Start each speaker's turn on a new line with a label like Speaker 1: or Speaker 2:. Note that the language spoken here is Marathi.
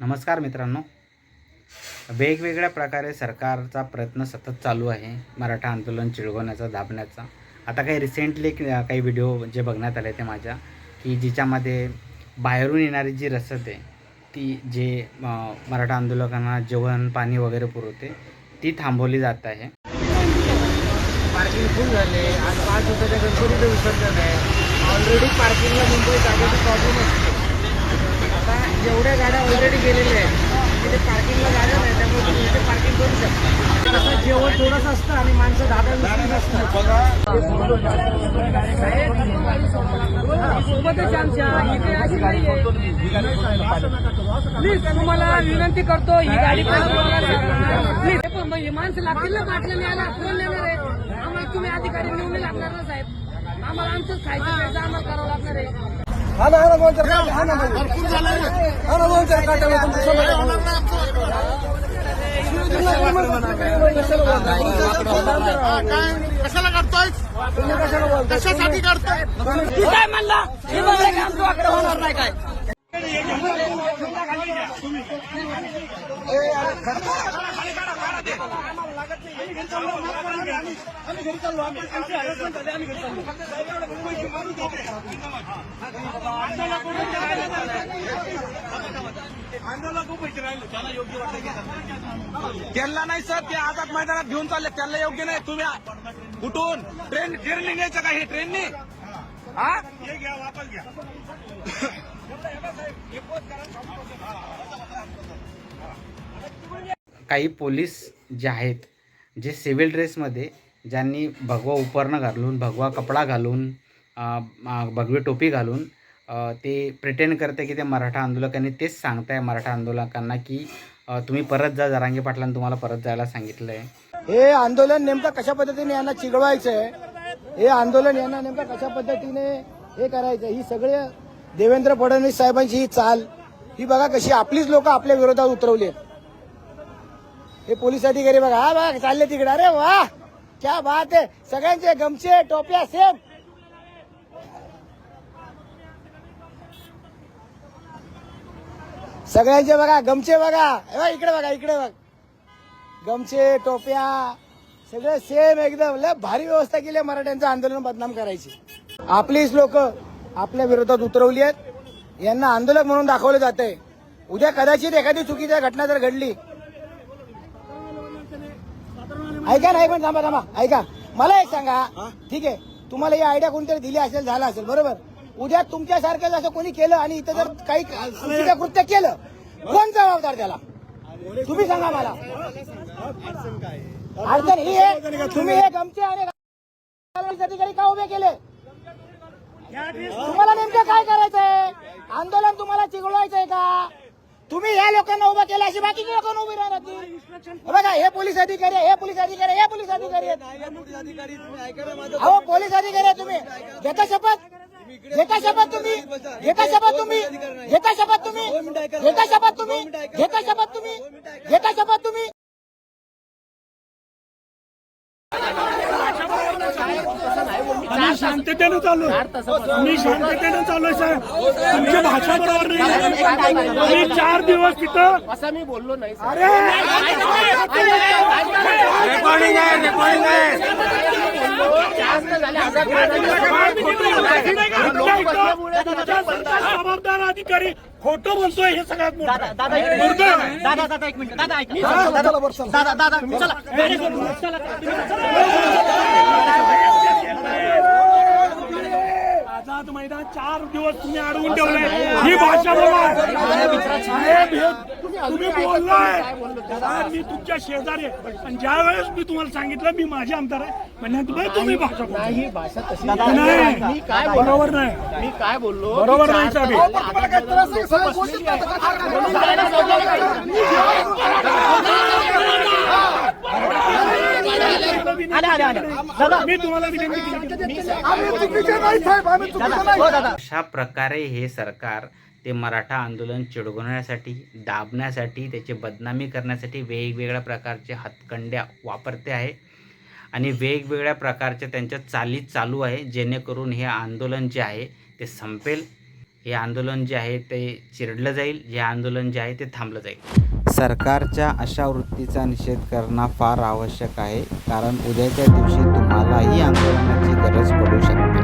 Speaker 1: नमस्कार मित्रांनो. वेगवेगळ्या प्रकारे सरकारचा प्रयत्न सतत चालू आहे. मराठा आंदोलन चिळगवण्याचा दाबण्याचा. आता काही रिसेंटली काही व्हिडिओ जे बघण्यात आले ते माझ्या की जिच्यामध्ये बाहेरून येणारी जी रसद आहे ती जे मराठा आंदोलकांना जेवण पाणी वगैरे पुरवते ती थांबवली जात आहे.
Speaker 2: पार्किंग फुल झाले. आज पाच दिवसाच्या गणपतीचं विसर्जन आहे. ऑलरेडी पार्किंगला मुंबई जागेची प्रॉब्लेम असते. जेवढ्या गाड्या ऑलरेडी गेलेल्या आहेत तिथे पार्किंगला गाड्या नाही त्यामुळे तुम्ही इथे पार्किंग करू शकता. तसं जेवण थोडंसं असतं आणि माणसं दहा दहा सोबतच आमच्या इथे अशी नाहीये प्लीज तुम्हाला विनंती करतो ही गाडी प्लीज पण मग माणसं लागतील ना बाटल्या न्यायला कोण नेणार आहे आम्हाला तुम्ही अधिकारी नेऊन लागणार ना साहेब. आम्हाला आमचंच खायचं आम्हाला करावं लागणार आहे. हा ना हा ना दोन चार काटे, हा ना हा ना. दोन चार काटे, तुमच्यासमोर.
Speaker 3: कशाला काढतोय? कशासाठी काढतोय?
Speaker 2: तू काय. म्हणला नाही
Speaker 3: त्यांना नाही सर ते आझाद मैदानात घेऊन चालले. त्यांना योग्य नाही. तुम्ही कुठून? ट्रेन ट्रेनने घ्यायचं का हे ट्रेनने? हा? हे घ्या वापस घ्या
Speaker 1: काही पोलीस जे आहेत जे सिव्हिल ड्रेसमध्ये ज्यांनी भगवा उपरणं घालून भगवा कपडा घालून भगवी टोपी घालून ते प्रिटेंड करते की ते मराठा आंदोलकांनी तेच सांगताय मराठा आंदोलकांना की तुम्ही परत जा जरांगे पाटलांनी तुम्हाला परत जायला सांगितलं आहे
Speaker 2: हे आंदोलन नेमकं कशा पद्धतीने यांना चिघळवायचं आहे हे आंदोलन यांना नेमकं कशा पद्धतीने हे करायचं ही सगळे देवेंद्र फडणवीस साहेबांची ही चाल. ही बघा कशी आपलीच लोक आपल्या विरोधात उतरवली आहेत. हे पोलीस अधिकारी बघा. हा बघा चालले तिकडे. अरे वा! क्या बात आहे सगळ्यांचे गमचे टोप्या सेम. सगळ्यांचे बघा गमचे बघा. इकडे बघा इकडे बघ. गमचे टोप्या सगळं सेम एकदम. लय भारी व्यवस्था केली आहे मराठ्यांचं आंदोलन बदनाम करायची. आपलीच लोक आपल्या विरोधात उतरवली आहेत. यांना आंदोलक म्हणून दाखवलं जात आहे उद्या कदाचित एखादी चुकीची घटना जर घडली ऐका ना एक मिनिट थांबा थांबा. ऐका. मला एक सांगा. ठीक आहे. तुम्हाला ही आयडिया कोणतरी दिली असेल झाला असेल बरोबर? उद्या तुमच्यासारखं असं कोणी केलं आणि इथं जर काही चुकीचं कृत्य केलं कोण जबाबदार त्याला? तुम्ही सांगा मला. अडचण ही आहे. तुम्ही हे गमचे आणि अधिकारी का उभे केले? तुम्हाला नेमकं काय करायचंय? आंदोलन तुम्हाला चिघळवायचंय का तुम्ही या लोकांना उभं केलं अशी बाकीची लोकांना उभी राहणार ती बघा हे पोलीस अधिकारी आहे, हे पोलीस अधिकारी आहे, हे पोलीस अधिकारी आहेत. अहो पोलीस अधिकारी आहे तुम्ही. घेता शपथ? घेता शपथ तुम्ही? घेता शपथ तुम्ही? घेता शपथ तुम्ही? घेता शपथ तुम्ही? घेता शपथ तुम्ही? घेता शपथ तुम्ही?
Speaker 4: शांततेनं चालू आम्ही शांततेनं चालू आहे साहेब. तुमची भाषा बरोबर नाही. आम्ही चार दिवस तिथं
Speaker 2: असं मी बोललो नाही
Speaker 4: अरे!
Speaker 3: रेकॉर्डिंग आहे रेकॉर्डिंग आहे.
Speaker 4: तुमच्या सरकार जबाबदार अधिकारी खोटं बोलतोय हे सगळ्यात मोठं.
Speaker 2: दादा दादा एक मिनिट. दादा ऐक दादा दादा चला.
Speaker 4: आझाद मैदान चार दिवस तुम्ही अडवून ठेवले ही भाषा तुम्ही बोललाय. मी तुमच्या शेजारी आहे. पण ज्या वेळेस मी तुम्हाला सांगितलं मी माझे आमदार आहे. म्हणण्यात तुम्ही भाषा बोलता.
Speaker 2: ही भाषा तशी
Speaker 4: नाही
Speaker 2: मी काय
Speaker 4: बरोबर नाही.
Speaker 2: मी काय बोललो?
Speaker 4: बरोबर नाही साहेब.
Speaker 2: तास आझाद मैदानात लोकं बसलेली आहेत. म्हणून जायला सोडलं नाही. आले, आले, आले. दादा,
Speaker 4: मी तुम्हाला विनंती केली
Speaker 2: हो दादा
Speaker 1: अशा प्रकारे हे सरकार ते मराठा आंदोलन चिडवण्यासाठी दाबण्यासाठी त्याची बदनामी करण्यासाठी वेगवेगळ्या प्रकारचे हातकंड्या वापरते आहे. आणि वेगवेगळ्या प्रकारच्या त्यांच्या चाली चालू आहे जेणेकरून हे आंदोलन जे आहे ते संपेल. हे आंदोलन जे आहे ते चिरडलं जाईल हे आंदोलन जे आहे ते थांबलं जाईल. सरकारच्या अशा वृत्तीचा निषेध करणं फार आवश्यक आहे कारण उद्याच्या दिवशी तुम्हालाही आंदोलनाची गरज पडू शकते.